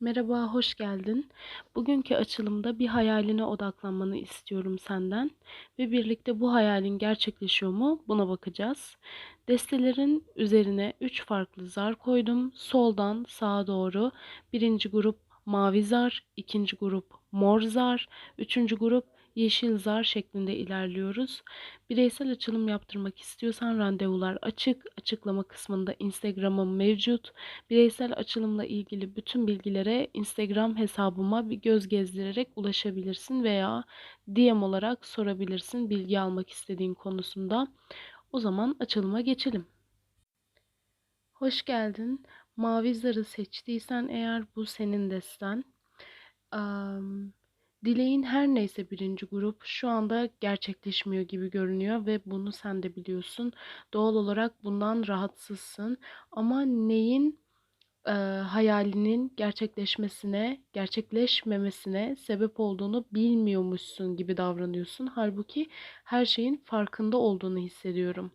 Merhaba, hoş geldin. Bugünkü açılımda bir hayaline odaklanmanı istiyorum senden ve birlikte bu hayalin gerçekleşiyor mu buna bakacağız. Destelerin üzerine 3 farklı zar koydum. Soldan sağa doğru birinci grup mavi zar, ikinci grup mor zar, üçüncü grup yeşil zar şeklinde ilerliyoruz. Bireysel açılım yaptırmak istiyorsan randevular açık. Açıklama kısmında Instagram'ım mevcut. Bireysel açılımla ilgili bütün bilgilere Instagram hesabıma bir göz gezdirerek ulaşabilirsin veya DM olarak sorabilirsin bilgi almak istediğin konusunda. O zaman açılıma geçelim. Hoş geldin. Mavi zarı seçtiysen eğer bu senin desten. Am, Dileğin her neyse birinci grup şu anda gerçekleşmiyor gibi görünüyor ve bunu sen de biliyorsun. Doğal olarak bundan rahatsızsın. Ama neyin e, hayalinin gerçekleşmesine, gerçekleşmemesine sebep olduğunu bilmiyormuşsun gibi davranıyorsun. Halbuki her şeyin farkında olduğunu hissediyorum.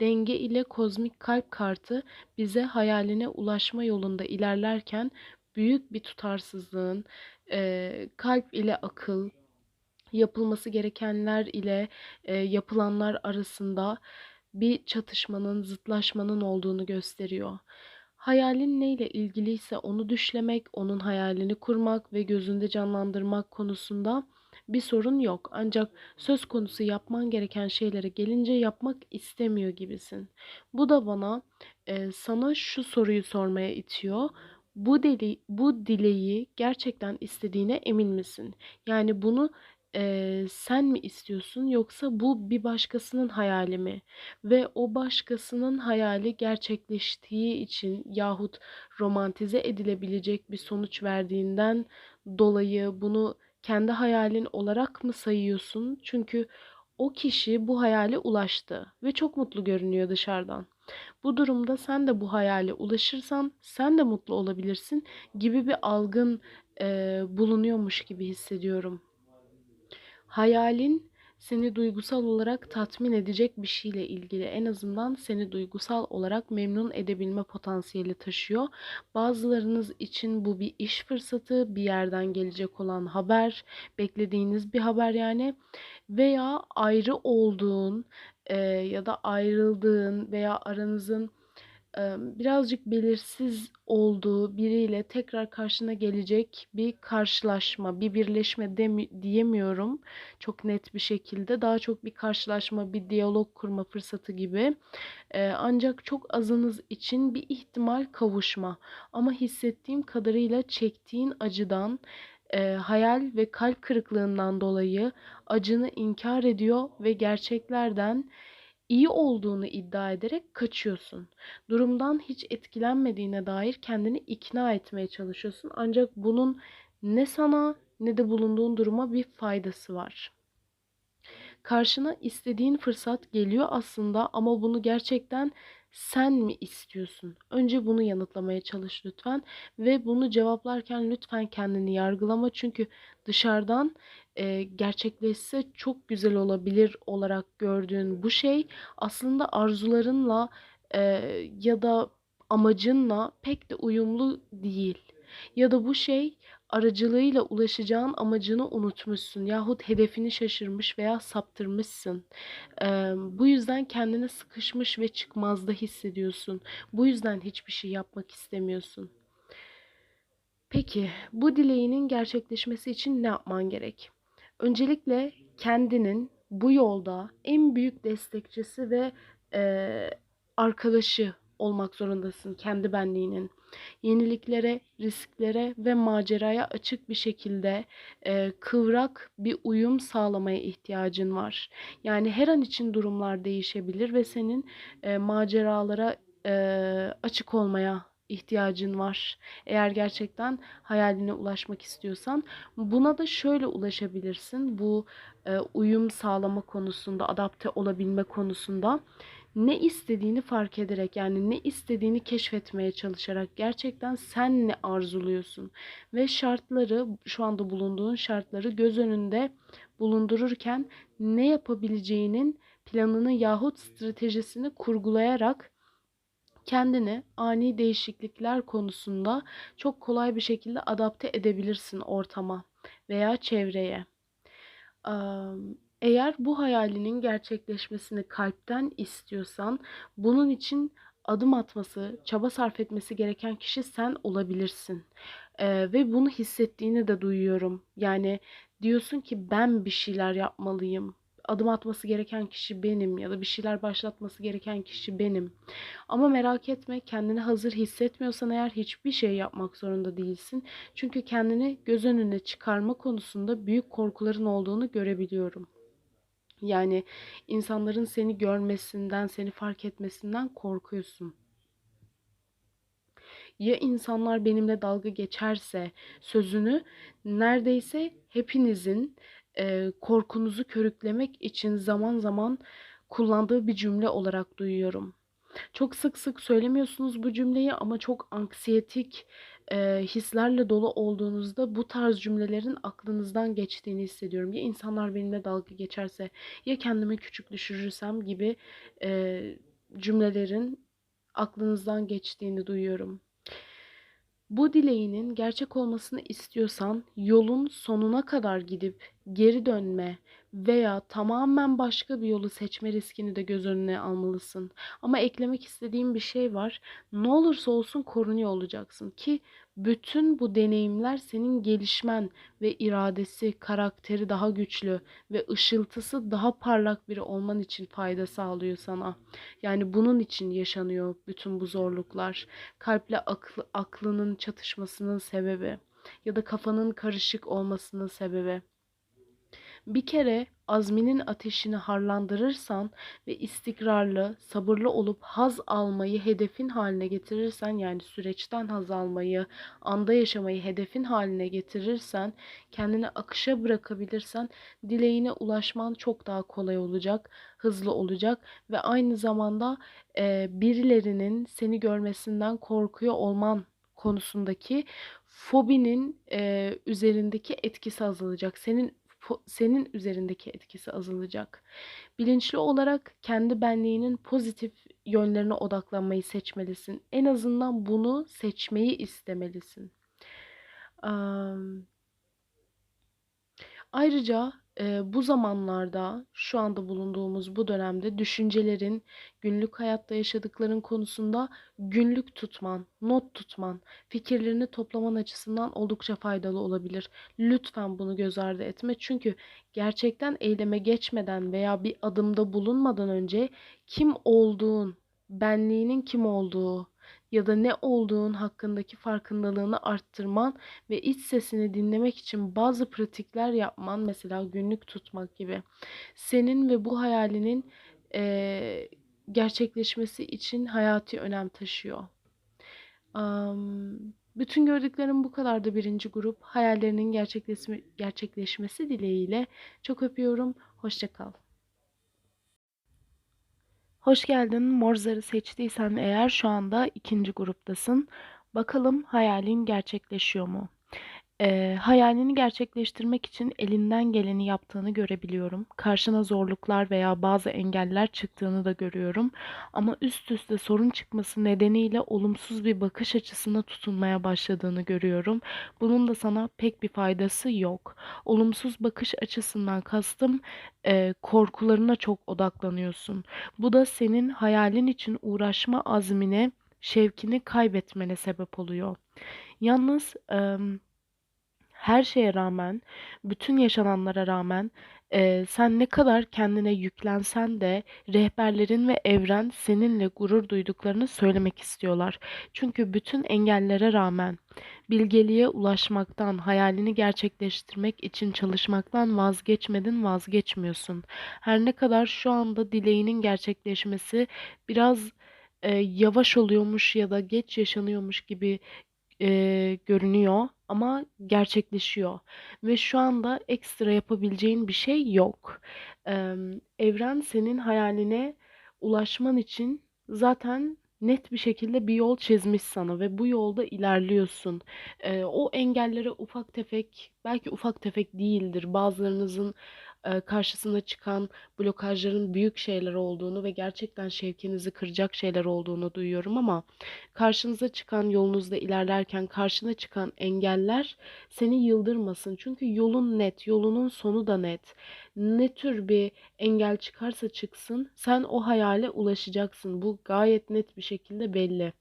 Denge ile kozmik kalp kartı bize hayaline ulaşma yolunda ilerlerken büyük bir tutarsızlığın, e, kalp ile akıl, yapılması gerekenler ile e, yapılanlar arasında bir çatışmanın, zıtlaşmanın olduğunu gösteriyor. Hayalin neyle ilgiliyse onu düşlemek, onun hayalini kurmak ve gözünde canlandırmak konusunda bir sorun yok. Ancak söz konusu yapman gereken şeylere gelince yapmak istemiyor gibisin. Bu da bana e, sana şu soruyu sormaya itiyor. Bu dili, bu dileği gerçekten istediğine emin misin? Yani bunu e, sen mi istiyorsun yoksa bu bir başkasının hayali mi? Ve o başkasının hayali gerçekleştiği için yahut romantize edilebilecek bir sonuç verdiğinden dolayı bunu kendi hayalin olarak mı sayıyorsun? Çünkü o kişi bu hayale ulaştı ve çok mutlu görünüyor dışarıdan. Bu durumda sen de bu hayale ulaşırsan sen de mutlu olabilirsin gibi bir algın e, bulunuyormuş gibi hissediyorum. Hayalin seni duygusal olarak tatmin edecek bir şeyle ilgili en azından seni duygusal olarak memnun edebilme potansiyeli taşıyor. Bazılarınız için bu bir iş fırsatı, bir yerden gelecek olan haber, beklediğiniz bir haber yani veya ayrı olduğun e, ya da ayrıldığın veya aranızın birazcık belirsiz olduğu biriyle tekrar karşına gelecek bir karşılaşma, bir birleşme demi- diyemiyorum çok net bir şekilde. Daha çok bir karşılaşma, bir diyalog kurma fırsatı gibi. Ancak çok azınız için bir ihtimal kavuşma. Ama hissettiğim kadarıyla çektiğin acıdan, hayal ve kalp kırıklığından dolayı acını inkar ediyor ve gerçeklerden iyi olduğunu iddia ederek kaçıyorsun. Durumdan hiç etkilenmediğine dair kendini ikna etmeye çalışıyorsun. Ancak bunun ne sana ne de bulunduğun duruma bir faydası var. Karşına istediğin fırsat geliyor aslında ama bunu gerçekten sen mi istiyorsun? Önce bunu yanıtlamaya çalış lütfen ve bunu cevaplarken lütfen kendini yargılama çünkü dışarıdan e, gerçekleşse çok güzel olabilir olarak gördüğün bu şey aslında arzularınla e, ya da amacınla pek de uyumlu değil. Ya da bu şey aracılığıyla ulaşacağın amacını unutmuşsun yahut hedefini şaşırmış veya saptırmışsın. Ee, bu yüzden kendini sıkışmış ve çıkmazda hissediyorsun. Bu yüzden hiçbir şey yapmak istemiyorsun. Peki bu dileğinin gerçekleşmesi için ne yapman gerek? Öncelikle kendinin bu yolda en büyük destekçisi ve e, arkadaşı olmak zorundasın kendi benliğinin. Yeniliklere, risklere ve maceraya açık bir şekilde e, kıvrak bir uyum sağlamaya ihtiyacın var. Yani her an için durumlar değişebilir ve senin e, maceralara e, açık olmaya ihtiyacın var. Eğer gerçekten hayaline ulaşmak istiyorsan buna da şöyle ulaşabilirsin. Bu e, uyum sağlama konusunda, adapte olabilme konusunda ne istediğini fark ederek yani ne istediğini keşfetmeye çalışarak gerçekten sen ne arzuluyorsun ve şartları şu anda bulunduğun şartları göz önünde bulundururken ne yapabileceğinin planını yahut stratejisini kurgulayarak Kendini ani değişiklikler konusunda çok kolay bir şekilde adapte edebilirsin ortama veya çevreye. Am, eğer bu hayalinin gerçekleşmesini kalpten istiyorsan, bunun için adım atması, çaba sarf etmesi gereken kişi sen olabilirsin. Eee, ve bunu hissettiğini de duyuyorum. Yani diyorsun ki ben bir şeyler yapmalıyım. Adım atması gereken kişi benim ya da bir şeyler başlatması gereken kişi benim. Ama merak etme, kendini hazır hissetmiyorsan eğer hiçbir şey yapmak zorunda değilsin. Çünkü kendini göz önüne çıkarma konusunda büyük korkuların olduğunu görebiliyorum. Yani insanların seni görmesinden, seni fark etmesinden korkuyorsun. Ya insanlar benimle dalga geçerse sözünü neredeyse hepinizin e, korkunuzu körüklemek için zaman zaman kullandığı bir cümle olarak duyuyorum. Çok sık sık söylemiyorsunuz bu cümleyi ama çok anksiyetik e, hislerle dolu olduğunuzda bu tarz cümlelerin aklınızdan geçtiğini hissediyorum. Ya insanlar benimle dalga geçerse ya kendimi küçük düşürürsem gibi e, cümlelerin aklınızdan geçtiğini duyuyorum. Bu dileğinin gerçek olmasını istiyorsan yolun sonuna kadar gidip geri dönme veya tamamen başka bir yolu seçme riskini de göz önüne almalısın. Ama eklemek istediğim bir şey var. Ne olursa olsun korunuyor olacaksın ki bütün bu deneyimler senin gelişmen ve iradesi, karakteri daha güçlü ve ışıltısı daha parlak biri olman için fayda sağlıyor sana. Yani bunun için yaşanıyor bütün bu zorluklar. Kalple aklı, aklının çatışmasının sebebi ya da kafanın karışık olmasının sebebi. Bir kere azminin ateşini harlandırırsan ve istikrarlı, sabırlı olup haz almayı hedefin haline getirirsen yani süreçten haz almayı, anda yaşamayı hedefin haline getirirsen, kendini akışa bırakabilirsen dileğine ulaşman çok daha kolay olacak, hızlı olacak ve aynı zamanda e, birilerinin seni görmesinden korkuyor olman konusundaki fobinin e, üzerindeki etkisi azalacak. Senin senin üzerindeki etkisi azalacak. Bilinçli olarak kendi benliğinin pozitif yönlerine odaklanmayı seçmelisin. En azından bunu seçmeyi istemelisin. Ayrıca e, bu zamanlarda şu anda bulunduğumuz bu dönemde düşüncelerin günlük hayatta yaşadıkların konusunda günlük tutman, not tutman, fikirlerini toplaman açısından oldukça faydalı olabilir. Lütfen bunu göz ardı etme çünkü gerçekten eyleme geçmeden veya bir adımda bulunmadan önce kim olduğun, benliğinin kim olduğu, ya da ne olduğun hakkındaki farkındalığını arttırman ve iç sesini dinlemek için bazı pratikler yapman mesela günlük tutmak gibi senin ve bu hayalinin e, gerçekleşmesi için hayati önem taşıyor. Um, bütün gördüklerim bu kadardı birinci grup. Hayallerinin gerçekleşme, gerçekleşmesi dileğiyle. Çok öpüyorum. Hoşçakal. Hoş geldin. Morzar'ı seçtiysen eğer şu anda ikinci gruptasın. Bakalım hayalin gerçekleşiyor mu? E, hayalini gerçekleştirmek için elinden geleni yaptığını görebiliyorum. Karşına zorluklar veya bazı engeller çıktığını da görüyorum. Ama üst üste sorun çıkması nedeniyle olumsuz bir bakış açısına tutunmaya başladığını görüyorum. Bunun da sana pek bir faydası yok. Olumsuz bakış açısından kastım e, korkularına çok odaklanıyorsun. Bu da senin hayalin için uğraşma azmine, şevkini kaybetmene sebep oluyor. Yalnız... E, her şeye rağmen, bütün yaşananlara rağmen e, sen ne kadar kendine yüklensen de rehberlerin ve evren seninle gurur duyduklarını söylemek istiyorlar. Çünkü bütün engellere rağmen bilgeliğe ulaşmaktan, hayalini gerçekleştirmek için çalışmaktan vazgeçmedin, vazgeçmiyorsun. Her ne kadar şu anda dileğinin gerçekleşmesi biraz e, yavaş oluyormuş ya da geç yaşanıyormuş gibi e, görünüyor ama gerçekleşiyor ve şu anda ekstra yapabileceğin bir şey yok. E, evren senin hayaline ulaşman için zaten net bir şekilde bir yol çizmiş sana ve bu yolda ilerliyorsun. E, o engellere ufak tefek, belki ufak tefek değildir. Bazılarınızın karşısına çıkan blokajların büyük şeyler olduğunu ve gerçekten şevkinizi kıracak şeyler olduğunu duyuyorum ama karşınıza çıkan yolunuzda ilerlerken karşına çıkan engeller seni yıldırmasın. Çünkü yolun net, yolunun sonu da net. Ne tür bir engel çıkarsa çıksın sen o hayale ulaşacaksın. Bu gayet net bir şekilde belli.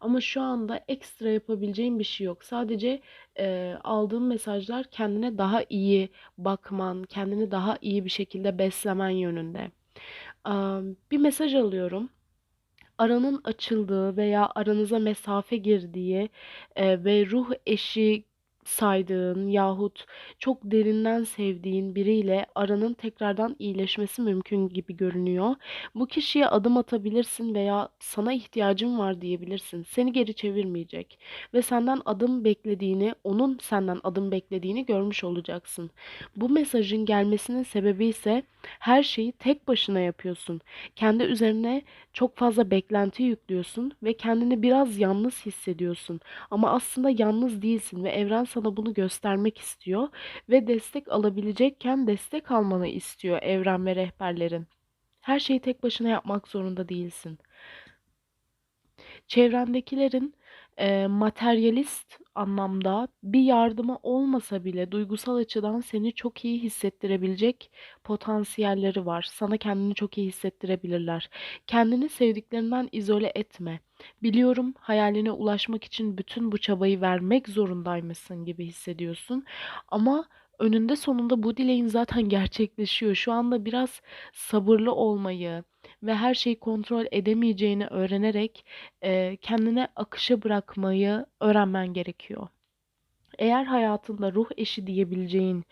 Ama şu anda ekstra yapabileceğin bir şey yok. Sadece e, aldığın mesajlar kendine daha iyi bakman, kendini daha iyi bir şekilde beslemen yönünde. Am, Bir mesaj alıyorum aranın açıldığı veya aranıza mesafe girdiği e, ve ruh eşi saydığın yahut çok derinden sevdiğin biriyle aranın tekrardan iyileşmesi mümkün gibi görünüyor. Bu kişiye adım atabilirsin veya sana ihtiyacım var diyebilirsin. Seni geri çevirmeyecek ve senden adım beklediğini, onun senden adım beklediğini görmüş olacaksın. Bu mesajın gelmesinin sebebi ise her şeyi tek başına yapıyorsun. Kendi üzerine çok fazla beklenti yüklüyorsun ve kendini biraz yalnız hissediyorsun. Ama aslında yalnız değilsin ve evren sana bunu göstermek istiyor ve destek alabilecekken destek almanı istiyor evren ve rehberlerin. Her şeyi tek başına yapmak zorunda değilsin çevrendekilerin e, materyalist anlamda bir yardımı olmasa bile duygusal açıdan seni çok iyi hissettirebilecek potansiyelleri var. Sana kendini çok iyi hissettirebilirler. Kendini sevdiklerinden izole etme. Biliyorum hayaline ulaşmak için bütün bu çabayı vermek zorundaymışsın gibi hissediyorsun. Ama önünde sonunda bu dileğin zaten gerçekleşiyor. Şu anda biraz sabırlı olmayı, ve her şeyi kontrol edemeyeceğini öğrenerek e, kendine akışa bırakmayı öğrenmen gerekiyor. Eğer hayatında ruh eşi diyebileceğin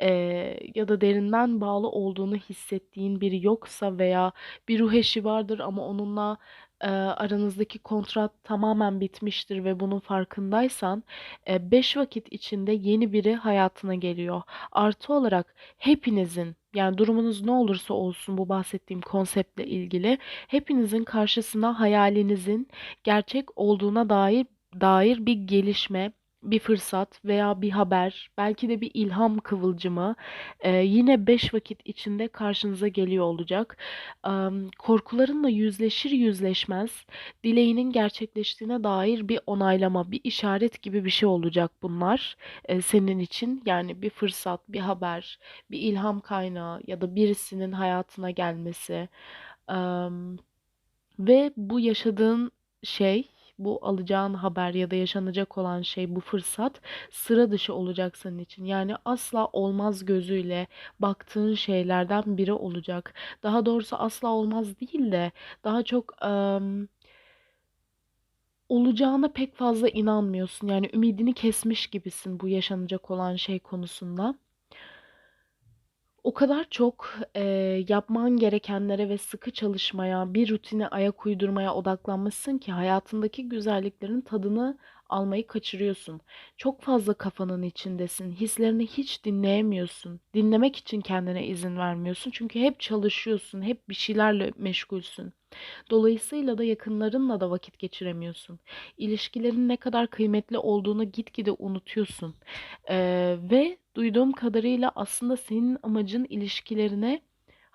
eee, ya da derinden bağlı olduğunu hissettiğin biri yoksa veya bir ruh eşi vardır ama onunla eee, aranızdaki kontrat tamamen bitmiştir ve bunun farkındaysan eee, beş vakit içinde yeni biri hayatına geliyor. Artı olarak hepinizin yani durumunuz ne olursa olsun bu bahsettiğim konseptle ilgili hepinizin karşısına hayalinizin gerçek olduğuna dair dair bir gelişme bir fırsat veya bir haber, belki de bir ilham kıvılcımı e, yine beş vakit içinde karşınıza geliyor olacak. Am, korkularınla yüzleşir yüzleşmez dileğinin gerçekleştiğine dair bir onaylama, bir işaret gibi bir şey olacak bunlar e, senin için. Yani bir fırsat, bir haber, bir ilham kaynağı ya da birisinin hayatına gelmesi. Am, ve bu yaşadığın şey bu alacağın haber ya da yaşanacak olan şey, bu fırsat sıra dışı olacak senin için. Yani asla olmaz gözüyle baktığın şeylerden biri olacak. Daha doğrusu asla olmaz değil de daha çok em, olacağına pek fazla inanmıyorsun. Yani ümidini kesmiş gibisin bu yaşanacak olan şey konusunda. O kadar çok, eee, yapman gerekenlere ve sıkı çalışmaya, bir rutine ayak uydurmaya odaklanmışsın ki hayatındaki güzelliklerin tadını almayı kaçırıyorsun. Çok fazla kafanın içindesin. Hislerini hiç dinleyemiyorsun. Dinlemek için kendine izin vermiyorsun. Çünkü hep çalışıyorsun, hep bir şeylerle meşgulsün. Dolayısıyla da yakınlarınla da vakit geçiremiyorsun. İlişkilerin ne kadar kıymetli olduğunu gitgide unutuyorsun. Ee, ve duyduğum kadarıyla aslında senin amacın ilişkilerine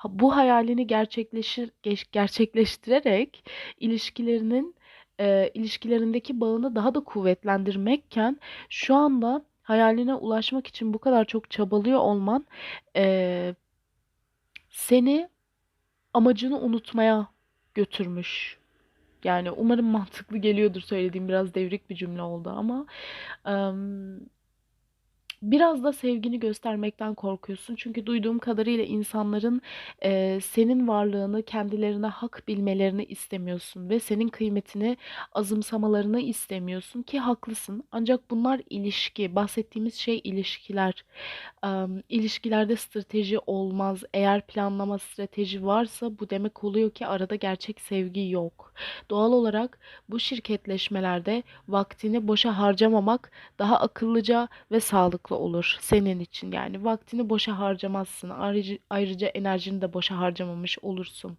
bu hayalini gerçekleşir gerçekleştirerek ilişkilerinin e, ilişkilerindeki bağını daha da kuvvetlendirmekken şu anda hayaline ulaşmak için bu kadar çok çabalıyor olman e, seni amacını unutmaya götürmüş. Yani umarım mantıklı geliyordur söylediğim biraz devrik bir cümle oldu ama em, Biraz da sevgini göstermekten korkuyorsun. Çünkü duyduğum kadarıyla insanların eee, senin varlığını kendilerine hak bilmelerini istemiyorsun ve senin kıymetini azımsamalarını istemiyorsun ki haklısın. Ancak bunlar ilişki. Bahsettiğimiz şey ilişkiler. Em, ilişkilerde strateji olmaz. Eğer planlama strateji varsa bu demek oluyor ki arada gerçek sevgi yok. Doğal olarak bu şirketleşmelerde vaktini boşa harcamamak daha akıllıca ve sağlıklı olur senin için. Yani vaktini boşa harcamazsın. Ayrıca, ayrıca enerjini de boşa harcamamış olursun.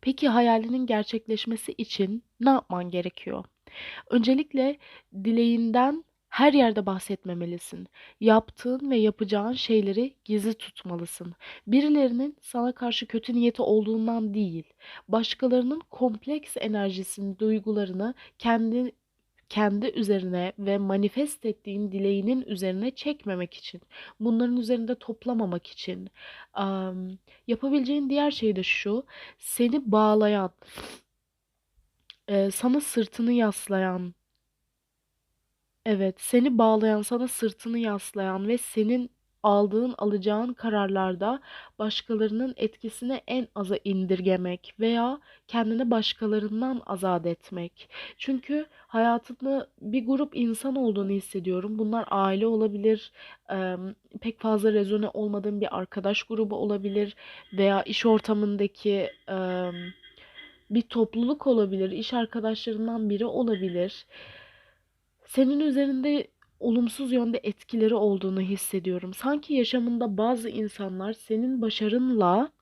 Peki hayalinin gerçekleşmesi için ne yapman gerekiyor? Öncelikle dileğinden Her yerde bahsetmemelisin. Yaptığın ve yapacağın şeyleri gizli tutmalısın. Birilerinin sana karşı kötü niyeti olduğundan değil, başkalarının kompleks enerjisini, duygularını kendi kendi üzerine ve manifest ettiğin dileğinin üzerine çekmemek için, bunların üzerinde toplamamak için. Am, yapabileceğin diğer şey de şu, seni bağlayan, e, sana sırtını yaslayan, Evet, seni bağlayan, sana sırtını yaslayan ve senin aldığın, alacağın kararlarda başkalarının etkisini en aza indirgemek veya kendini başkalarından azat etmek. Çünkü hayatında bir grup insan olduğunu hissediyorum. Bunlar aile olabilir, pek fazla rezone olmadığın bir arkadaş grubu olabilir veya iş ortamındaki bir topluluk olabilir, iş arkadaşlarından biri olabilir senin üzerinde olumsuz yönde etkileri olduğunu hissediyorum. Sanki yaşamında bazı insanlar senin başarınla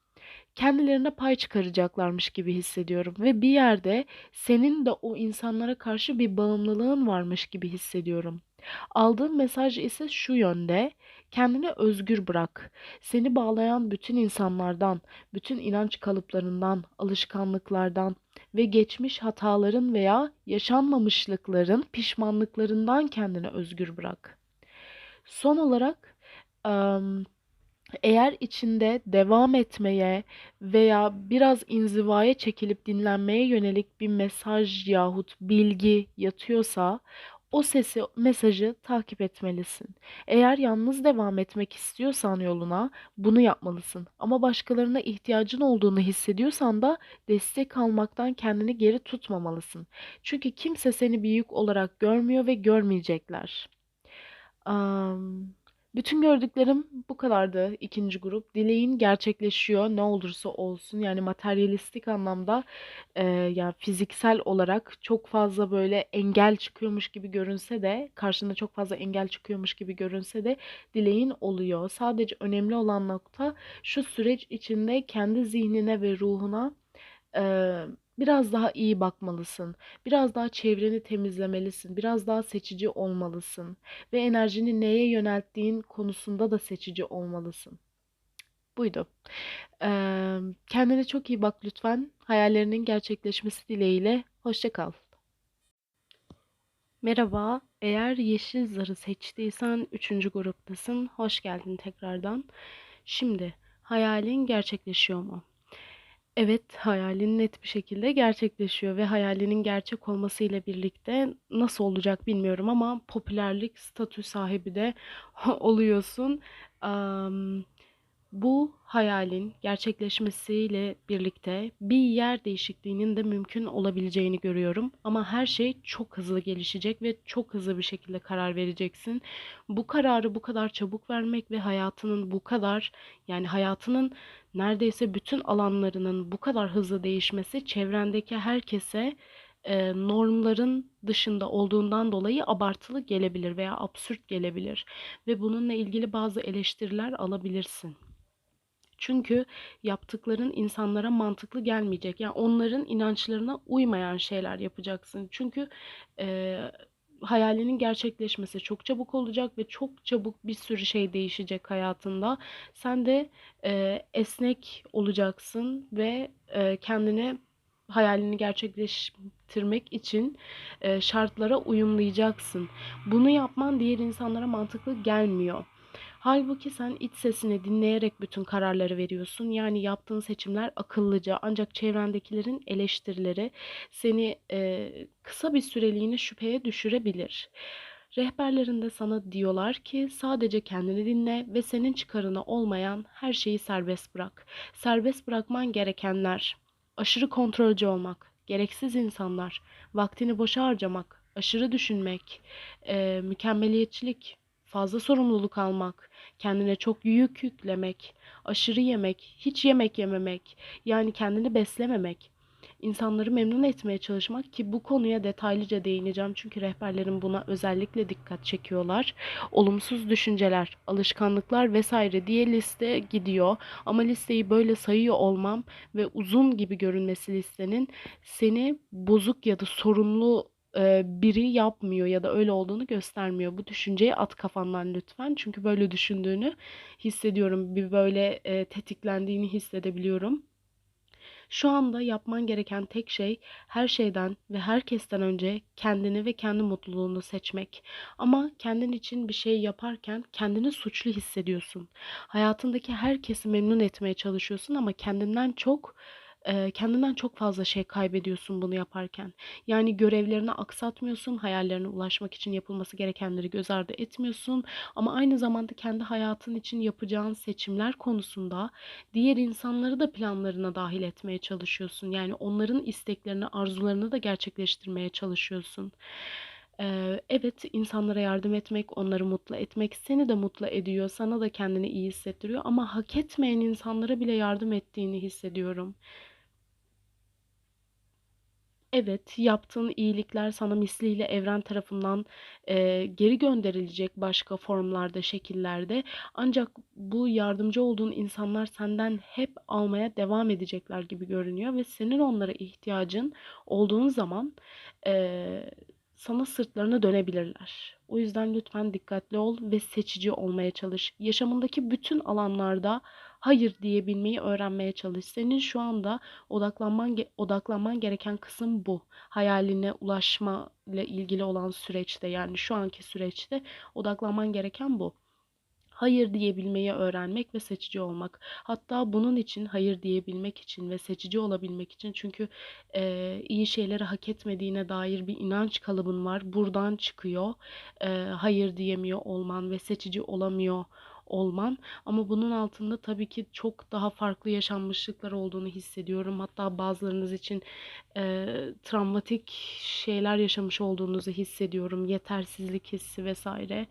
kendilerine pay çıkaracaklarmış gibi hissediyorum ve bir yerde senin de o insanlara karşı bir bağımlılığın varmış gibi hissediyorum. Aldığım mesaj ise şu yönde: kendini özgür bırak. Seni bağlayan bütün insanlardan, bütün inanç kalıplarından, alışkanlıklardan ve geçmiş hataların veya yaşanmamışlıkların, pişmanlıklarından kendini özgür bırak. Son olarak, eğer içinde devam etmeye veya biraz inzivaya çekilip dinlenmeye yönelik bir mesaj yahut bilgi yatıyorsa o sesi, mesajı takip etmelisin. Eğer yalnız devam etmek istiyorsan yoluna bunu yapmalısın. Ama başkalarına ihtiyacın olduğunu hissediyorsan da destek almaktan kendini geri tutmamalısın. Çünkü kimse seni bir yük olarak görmüyor ve görmeyecekler. Am, bütün gördüklerim bu kadardı ikinci grup. Dileğin gerçekleşiyor ne olursa olsun. Yani materyalistik anlamda e, yani fiziksel olarak çok fazla böyle engel çıkıyormuş gibi görünse de karşında çok fazla engel çıkıyormuş gibi görünse de dileğin oluyor. Sadece önemli olan nokta şu süreç içinde kendi zihnine ve ruhuna Eee, biraz daha iyi bakmalısın. Biraz daha çevreni temizlemelisin. Biraz daha seçici olmalısın. Ve enerjini neye yönelttiğin konusunda da seçici olmalısın. Buydu. Eee, kendine çok iyi bak lütfen. Hayallerinin gerçekleşmesi dileğiyle. Hoşça kal. Merhaba. Eğer yeşil zarı seçtiysen üçüncü gruptasın. Hoş geldin tekrardan. Şimdi hayalin gerçekleşiyor mu? Evet, hayalin net bir şekilde gerçekleşiyor ve hayalinin gerçek olmasıyla birlikte nasıl olacak bilmiyorum ama popülerlik statü sahibi de oluyorsun. Am, bu hayalin gerçekleşmesiyle birlikte bir yer değişikliğinin de mümkün olabileceğini görüyorum. Ama her şey çok hızlı gelişecek ve çok hızlı bir şekilde karar vereceksin. Bu kararı bu kadar çabuk vermek ve hayatının bu kadar yani hayatının neredeyse bütün alanlarının bu kadar hızlı değişmesi çevrendeki herkese e, normların dışında olduğundan dolayı abartılı gelebilir veya absürt gelebilir ve bununla ilgili bazı eleştiriler alabilirsin. Çünkü yaptıkların insanlara mantıklı gelmeyecek. Yani onların inançlarına uymayan şeyler yapacaksın. Çünkü e, hayalinin gerçekleşmesi çok çabuk olacak ve çok çabuk bir sürü şey değişecek hayatında. Sen de e, esnek olacaksın ve e, kendini hayalini gerçekleştirmek için e, şartlara uyumlayacaksın. Bunu yapman diğer insanlara mantıklı gelmiyor. Halbuki sen iç sesini dinleyerek bütün kararları veriyorsun. Yani yaptığın seçimler akıllıca ancak çevrendekilerin eleştirileri seni e, kısa bir süreliğine şüpheye düşürebilir. Rehberlerinde sana diyorlar ki sadece kendini dinle ve senin çıkarına olmayan her şeyi serbest bırak. Serbest bırakman gerekenler, aşırı kontrolcü olmak, gereksiz insanlar, vaktini boşa harcamak, aşırı düşünmek, e, mükemmeliyetçilik, fazla sorumluluk almak, kendine çok yük yüklemek, aşırı yemek, hiç yemek yememek, yani kendini beslememek, insanları memnun etmeye çalışmak ki bu konuya detaylıca değineceğim çünkü rehberlerim buna özellikle dikkat çekiyorlar. Olumsuz düşünceler, alışkanlıklar vesaire diye liste gidiyor ama listeyi böyle sayıyor olmam ve uzun gibi görünmesi listenin seni bozuk ya da sorumlu biri yapmıyor ya da öyle olduğunu göstermiyor. Bu düşünceyi at kafandan lütfen. Çünkü böyle düşündüğünü hissediyorum. Bir böyle e, tetiklendiğini hissedebiliyorum. Şu anda yapman gereken tek şey her şeyden ve herkesten önce kendini ve kendi mutluluğunu seçmek. Ama kendin için bir şey yaparken kendini suçlu hissediyorsun. Hayatındaki herkesi memnun etmeye çalışıyorsun ama kendinden çok Kendinden çok fazla şey kaybediyorsun bunu yaparken. Yani görevlerini aksatmıyorsun, hayallerine ulaşmak için yapılması gerekenleri göz ardı etmiyorsun ama aynı zamanda kendi hayatın için yapacağın seçimler konusunda diğer insanları da planlarına dahil etmeye çalışıyorsun. Yani onların isteklerini, arzularını da gerçekleştirmeye çalışıyorsun. Evet, insanlara yardım etmek, onları mutlu etmek seni de mutlu ediyor, sana da kendini iyi hissettiriyor ama hak etmeyen insanlara bile yardım ettiğini hissediyorum. Evet, yaptığın iyilikler sana misliyle evren tarafından eee, geri gönderilecek başka formlarda, şekillerde. Ancak bu yardımcı olduğun insanlar senden hep almaya devam edecekler gibi görünüyor ve senin onlara ihtiyacın olduğun zaman eee, sana sırtlarına dönebilirler. O yüzden lütfen dikkatli ol ve seçici olmaya çalış. Yaşamındaki bütün alanlarda hayır diyebilmeyi öğrenmeye çalış. Senin şu anda odaklanman odaklanman gereken kısım bu. Hayaline ulaşma ile ilgili olan süreçte yani şu anki süreçte odaklanman gereken bu hayır diyebilmeyi öğrenmek ve seçici olmak. Hatta bunun için hayır diyebilmek için ve seçici olabilmek için çünkü e, iyi şeyleri hak etmediğine dair bir inanç kalıbın var. Buradan çıkıyor. E, hayır diyemiyor olman ve seçici olamıyor olman ama bunun altında tabii ki çok daha farklı yaşanmışlıklar olduğunu hissediyorum. Hatta bazılarınız için e, travmatik şeyler yaşamış olduğunuzu hissediyorum. Yetersizlik hissi vesaire.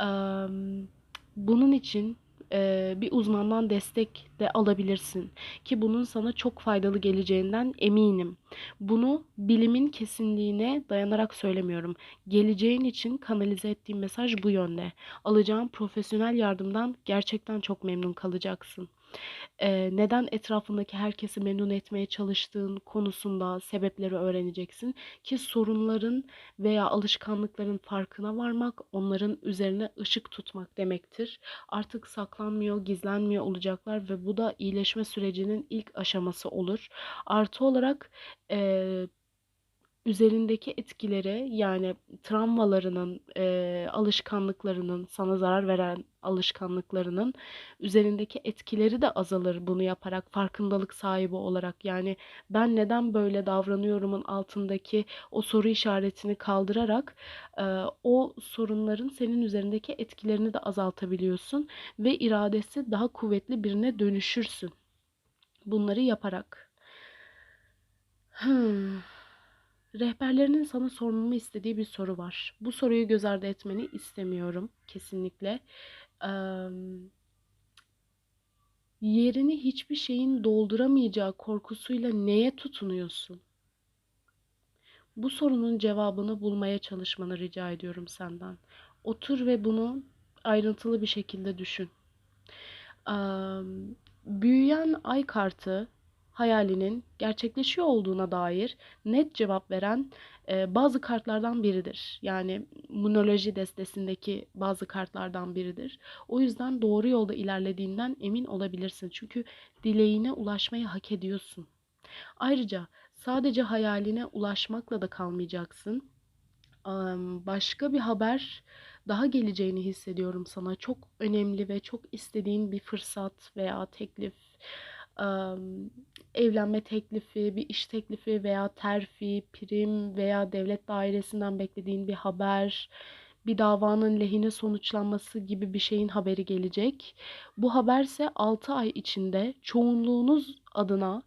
Um, bunun için e, bir uzmandan destek de alabilirsin ki bunun sana çok faydalı geleceğinden eminim. Bunu bilimin kesinliğine dayanarak söylemiyorum. Geleceğin için kanalize ettiğim mesaj bu yönde. Alacağın profesyonel yardımdan gerçekten çok memnun kalacaksın. Eee, neden etrafındaki herkesi memnun etmeye çalıştığın konusunda sebepleri öğreneceksin ki sorunların veya alışkanlıkların farkına varmak, onların üzerine ışık tutmak demektir. Artık saklanmıyor, gizlenmiyor olacaklar ve bu da iyileşme sürecinin ilk aşaması olur. Artı olarak eee üzerindeki etkileri yani travmalarının, eee, alışkanlıklarının, sana zarar veren alışkanlıklarının üzerindeki etkileri de azalır bunu yaparak, farkındalık sahibi olarak. Yani ben neden böyle davranıyorumun altındaki o soru işaretini kaldırarak eee, o sorunların senin üzerindeki etkilerini de azaltabiliyorsun ve iradesi daha kuvvetli birine dönüşürsün. Bunları yaparak. Hmm. Rehberlerinin sana sormamı istediği bir soru var. Bu soruyu göz ardı etmeni istemiyorum kesinlikle. Eee, yerini hiçbir şeyin dolduramayacağı korkusuyla neye tutunuyorsun? Bu sorunun cevabını bulmaya çalışmanı rica ediyorum senden. Otur ve bunu ayrıntılı bir şekilde düşün. Am, büyüyen ay kartı hayalinin gerçekleşiyor olduğuna dair net cevap veren e, bazı kartlardan biridir. Yani numeroloji destesindeki bazı kartlardan biridir. O yüzden doğru yolda ilerlediğinden emin olabilirsin. Çünkü dileğine ulaşmayı hak ediyorsun. Ayrıca sadece hayaline ulaşmakla da kalmayacaksın. Başka bir haber daha geleceğini hissediyorum sana. Çok önemli ve çok istediğin bir fırsat veya teklif, evlenme teklifi, bir iş teklifi veya terfi, prim veya devlet dairesinden beklediğin bir haber, bir davanın lehine sonuçlanması gibi bir şeyin haberi gelecek. Bu haberse 6 ay içinde çoğunluğunuz adına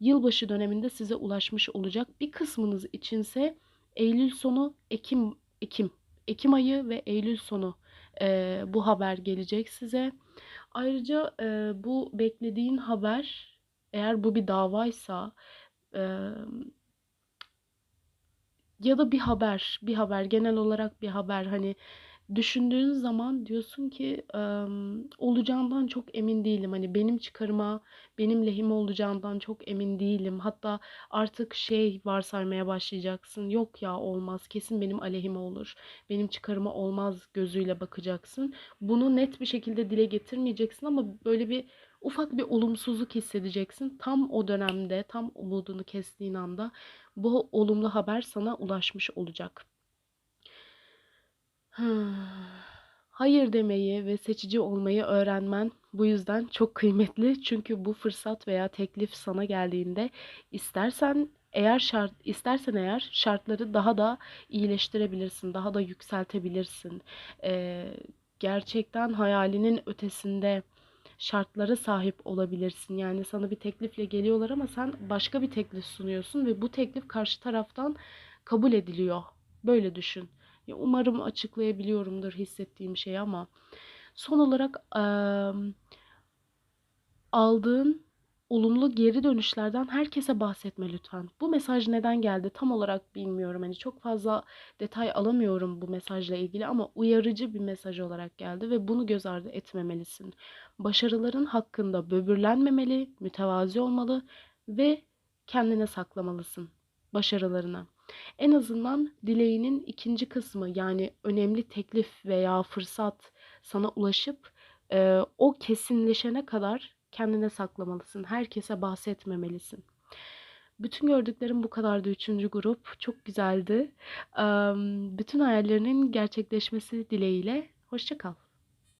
yılbaşı döneminde size ulaşmış olacak. Bir kısmınız içinse Eylül sonu, Ekim, Ekim, Ekim ayı ve Eylül sonu e, bu haber gelecek size. Ayrıca e, bu beklediğin haber eğer bu bir davaysa e, ya da bir haber, bir haber genel olarak bir haber hani düşündüğün zaman diyorsun ki olacağından çok emin değilim. Hani benim çıkarıma, benim lehime olacağından çok emin değilim. Hatta artık şey varsaymaya başlayacaksın. Yok ya olmaz. Kesin benim aleyhime olur. Benim çıkarıma olmaz gözüyle bakacaksın. Bunu net bir şekilde dile getirmeyeceksin ama böyle bir ufak bir olumsuzluk hissedeceksin. Tam o dönemde, tam umudunu kestiğin anda bu olumlu haber sana ulaşmış olacak. Hayır demeyi ve seçici olmayı öğrenmen bu yüzden çok kıymetli. Çünkü bu fırsat veya teklif sana geldiğinde istersen eğer şart istersen eğer şartları daha da iyileştirebilirsin, daha da yükseltebilirsin. Ee, gerçekten hayalinin ötesinde şartlara sahip olabilirsin. Yani sana bir teklifle geliyorlar ama sen başka bir teklif sunuyorsun ve bu teklif karşı taraftan kabul ediliyor. Böyle düşün. Ya umarım açıklayabiliyorumdur hissettiğim şeyi ama son olarak eee, aldığın olumlu geri dönüşlerden herkese bahsetme lütfen. Bu mesaj neden geldi tam olarak bilmiyorum. Hani çok fazla detay alamıyorum bu mesajla ilgili ama uyarıcı bir mesaj olarak geldi ve bunu göz ardı etmemelisin. Başarıların hakkında böbürlenmemeli, mütevazi olmalı ve kendine saklamalısın başarılarını. En azından dileğinin ikinci kısmı yani önemli teklif veya fırsat sana ulaşıp e, o kesinleşene kadar kendine saklamalısın. Herkese bahsetmemelisin. Bütün gördüklerim bu kadardı. Üçüncü grup çok güzeldi. Bütün hayallerinin gerçekleşmesi dileğiyle. Hoşça kal.